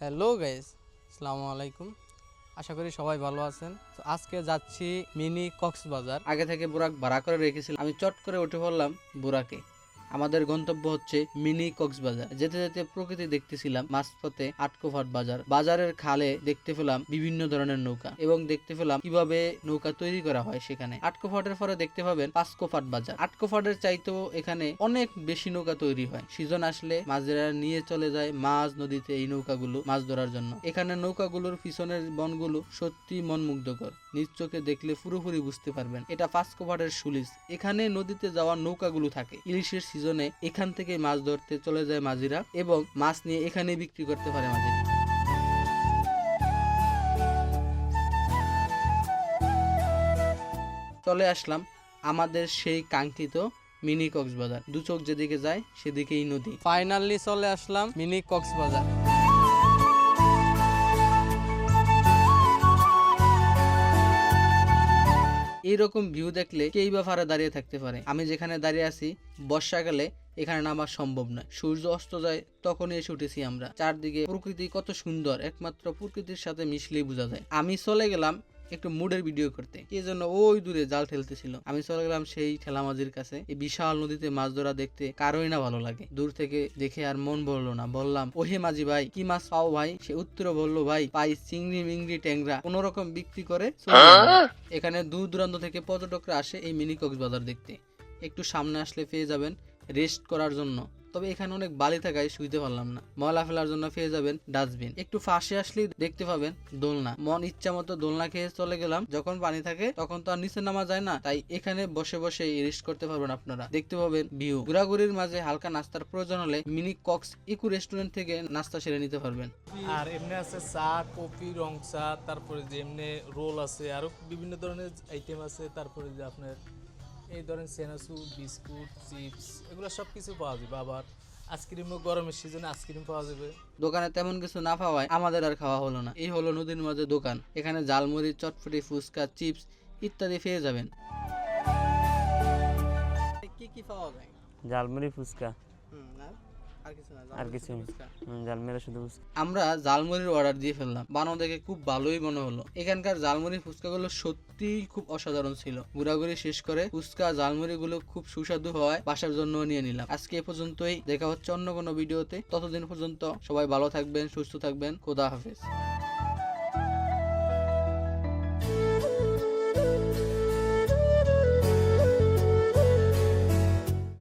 Hello guys আসসালামু আলাইকুম। আশা করি সবাই ভালো আছেন। তো আজকে যাচ্ছি মিনি কক্সবাজার। আগে থেকে বুরাক ভাড়া করে রেখেছিলাম। আমি চট করে উঠে পড়লাম বুরাকে। আমাদের গন্তব্য হচ্ছে মিনি কক্সবাজার। যেতে যেতে প্রকৃতি দেখতেছিলাম মাঝপথে আটকোফাট বাজার। বাজারের খালে দেখতে পেলাম বিভিন্ন ধরনের নৌকা এবং দেখতে পেলাম কীভাবে নৌকা তৈরি করা হয় সেখানে। আটকোফাটের পরে দেখতে পাবেন পাঁচকোফাট বাজার। আটকোফাটের চাইতেও এখানে অনেক বেশি নৌকা তৈরি হয়। সিজন আসলে মাঝিরা নিয়ে চলে যায় মাছ নদীতে এই নৌকাগুলো মাছ ধরার জন্য। এখানে নৌকাগুলোর পিছনের বনগুলো সত্যি মন মুগ্ধকর নিজ চোখে দেখলে পুরোপুরি বুঝতে পারবেন। এটা পাঁচকোফাটের সুলিস। এখানে নদীতে যাওয়া নৌকাগুলো থাকে। ইলিশের সিজনে এখান থেকে মাছ ধরতে চলে যায় মাঝিরা এবং মাছ নিয়ে এখানে বিক্রি করতে পারে মাঝিরা চলে আসলাম আমাদের সেই কাঙ্ক্ষিত মিনি কক্সবাজার। দু চোখ যেদিকে যায় সেদিকেই নদী। ফাইনালি চলে আসলাম মিনি কক্সবাজার। এইরকম ভিউ দেখলে কেই বা ফারে দাঁড়িয়ে থাকতে পারে। আমি যেখানে দাঁড়িয়ে আছি, বর্ষাকালে এখানে নামা সম্ভব নয়। সূর্য অস্ত যায়, তখনই এসে উঠেছি আমরা। চারদিকে প্রকৃতি কত সুন্দর, একমাত্র প্রকৃতির সাথে মিশলেই বোঝা যায়। আমি চলে গেলাম একটু মুডের ভিডিও করতে। এই জন্য ওই দূরে জাল ঠেলতেছিল। আমি চলে গেলাম সেই ঠেলা ঠেলামাজির কাছে। এই বিশাল নদীতে মাছ ধরা দেখতে কারোই না ভালো লাগে। দূর থেকে দেখে আর মন ভরলো না। বললাম, ওহে মাঝি ভাই, কি মাছ পাও ভাই? সে উত্তর বলল, ভাই, পাই চিংড়ি মিংড়ি ট্যাংরা। কোন রকম বিক্রি করে এখানে দূর দূরান্ত থেকে পর্যটকরা আসে এই মিনি কক্সবাজার দেখতে। একটু সামনে আসলে পেয়ে যাবেন রেস্ট করার জন্য। তবে এখানে অনেক বালি থাকায় শুইতে পারলাম না। ময়লা ফেলার জন্য পেয়ে যাবেন ডাস্টবিন। একটু ফাঁসে আসলেই দেখতে পাবেন দোলনা। মন ইচ্ছা মতো দোলনা খেয়ে চলে গেলাম। যখন পানি থাকে, তখন তো আর নিচে নামা যায় না। তাই এখানে বসে বসে রেস্ট করতে পারবেন আপনারা। দেখতে পাবেন ভিউ ঘোরাঘুরির মাঝে হালকা নাস্তার প্রয়োজন হলে মিনি কক্স ইকু রেস্টুরেন্ট থেকে নাস্তা সেরে নিতে পারবেন। আর এমনি আছে চা, কফি, রং চা, তারপরে যে এমনি রোল আছে, আরও বিভিন্ন ধরনের আইটেম আছে। তারপরে যে আপনার এই ধরেন সেনাসু বিস্কুট চিপস এগুলো সব কিছু পাওয়া যাবে আবার আইসক্রিমও গরমের সিজনে আইসক্রিম পাওয়া যাবে। দোকানে তেমন কিছু না পাওয়ায় আমাদের আর খাওয়া হলো না। এই হলো নদীর মাঝে দোকান। এখানে জালমুড়ি চটপটি ফুচকা চিপস ইত্যাদি পেয়ে যাবেন। কি কি পাওয়া যায়? জালমুড়ি ফুচকা? আর কিছু শুধু আমরা অর্ডার দিয়ে ফেললাম। বানানো দেখে খুব ভালোই মনে হলো। এখানকার ফুচকাগুলো সত্যিই খুব অসাধারণ ছিল। ঘোরাঘুরি শেষ করে ফুচকা ঝালমুড়িগুলো খুব সুস্বাদু হওয়ায় বাসার জন্য নিয়ে নিলাম। আজকে এ পর্যন্তই। দেখা হচ্ছে অন্য কোনো ভিডিওতে। ততদিন পর্যন্ত সবাই ভালো থাকবেন সুস্থ থাকবেন। খোদা হাফেজ।